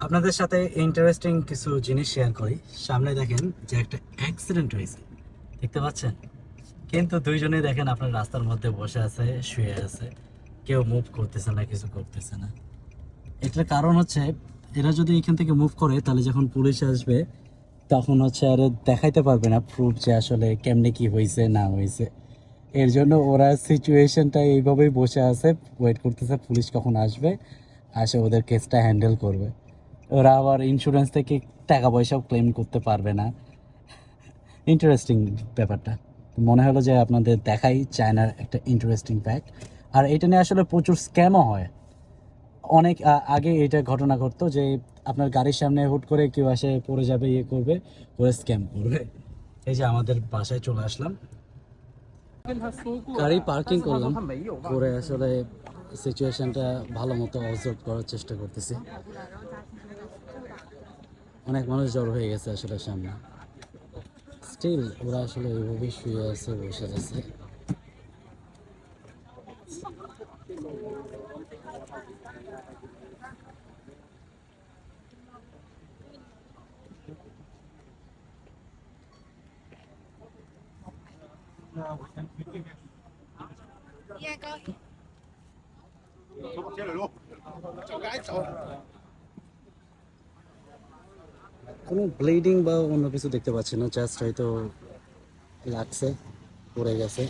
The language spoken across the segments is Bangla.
আপনাদের সাথে ইন্টারেস্টিং কিছু জিনিস শেয়ার করি। সামনে দেখেন যে একটা অ্যাক্সিডেন্ট হয়েছে। দেখতে পাচ্ছেন? কিন্তু দুইজনে দেখেন আপনার রাস্তার মধ্যে বসে আছে, শুয়ে আছে। কেউ মুভ করতেছে না, কিছু করতেছে না। এটার কারণ হচ্ছে, এরা যদি এখান থেকে মুভ করে, তাহলে যখন পুলিশ আসবে, তখন হচ্ছে আর দেখাইতে পারবে না প্রুফ যে আসলে কেমনে কি হয়েছে, না হয়েছে। এর জন্য ওরা সিচুয়েশনটা এইভাবেই বসে আছে ওয়েট করতেছে পুলিশ কখন আসবে, আসে ওদের কেসটা হ্যান্ডেল করবে। ওরা আবার ইন্স্যুরেন্স থেকে টাকা পয়সাও ক্লেম করতে পারবে না। ইন্টারেস্টিং ব্যাপারটা। মনে হলো যে আপনাদের দেখাই চায়নার একটা ইন্টারেস্টিং ফ্যাক্ট আর এটা নিয়ে আসলে প্রচুর স্ক্যামও হয়। অনেক আগে এটা ঘটনা ঘটতো যে আপনার গাড়ির সামনে হুট করে কেউ আসে, পড়ে যাবে ইয়ে করবে করে স্ক্যাম করবে। এই যে আমাদের বাসায় চলে আসলাম। গাড়ি পার্কিং করলাম। করে আসলে সিচুয়েশনটা ভালো মতো অবজার্ভ করার চেষ্টা করতেছি। অনেক মানুষ জড়ো হয়ে গেছে আসলে সামনে স্টিল ওরা আসলে ওইভাবেই শুয়ে আছে বসে আছে কোনো ব্লিডিং বা অন্য কিছু দেখতে পাচ্ছি না জাস্ট হয়তো লাগছে, পড়ে গেছে।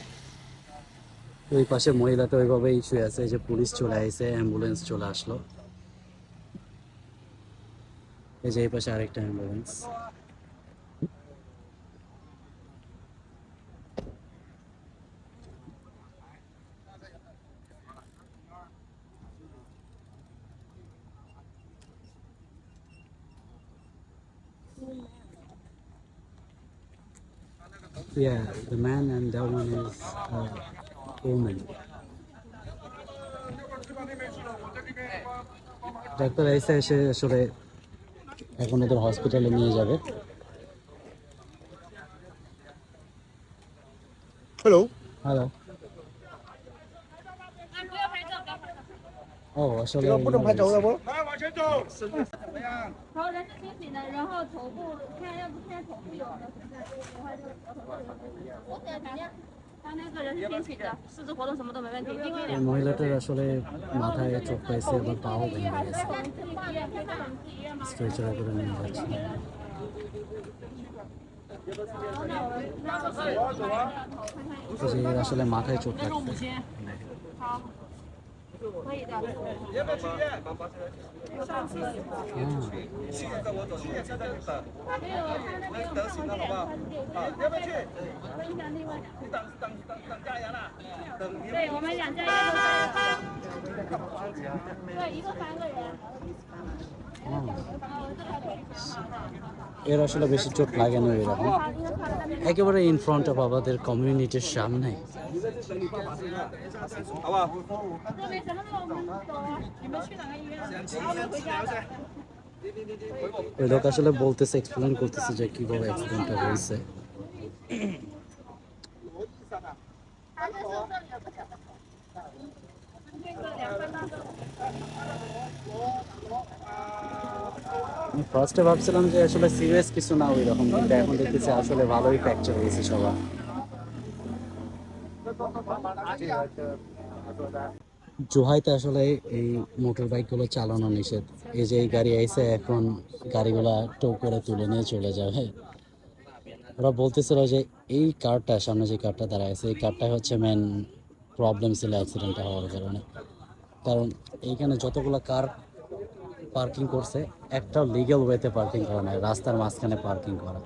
ওই পাশে মহিলা তো ওইভাবেই শুয়ে আছে যে পুলিশ চলে আসে অ্যাম্বুলেন্স চলে আসলো। এই যে এই পাশে আরেকটা ambulance Yeah, the man and that one is a woman. Doctor এসে এসে আসলে এখন ওদের হসপিটালে নিয়ে যাবে। Hello，হ্যালো ও আসলে 这个不能拍照的不？然后人是清醒的，然后头部看要不现在头部有了，现在的话就我等肯定他那个人是 可以的，要不要去？上次去，去？年跟我走，去？年现在不等。没有，我们等行的吧？好，要不要去？你等是等等家人啦？等你。对我们两家人都在。对，一个三个人。এর আসলে বেশি চোট লাগে না এরকম। একেবারে ইন ফ্রন্ট অফ আমাদের কমিউনিটির সামনে। ওই লোক আসলে বলতেছে এক্সপ্লেন করতেছে যে কীভাবে অ্যাক্সিডেন্টটা হয়েছে। আমি ফার্স্টে ভাবছিলাম যে আসলে সিরিয়াস কিছু না ওই রকম কিন্তু এখন দেখতেছি আসলে ভালোই ফ্র্যাকচার হয়েছে সবার। জোহাইতে আসলে এই মোটর বাইকগুলো চালানো নিষেধ। এই যে এই গাড়ি আইসে এখন গাড়িগুলা টো করে তুলে নিয়ে চলে যাবে। ওরা বলতেছিল যে এই কারটা সামনে যে কারটা দাঁড়ায় আছে, এই কারটাই হচ্ছে মেন প্রবলেম ছিল অ্যাক্সিডেন্টটা হওয়ার কারণে। কারণ এইখানে যতগুলো কার পার্কিং করছে একটা লিগ্যাল ওয়েতে পার্কিং করা নাই রাস্তার মাঝখানে পার্কিং করা।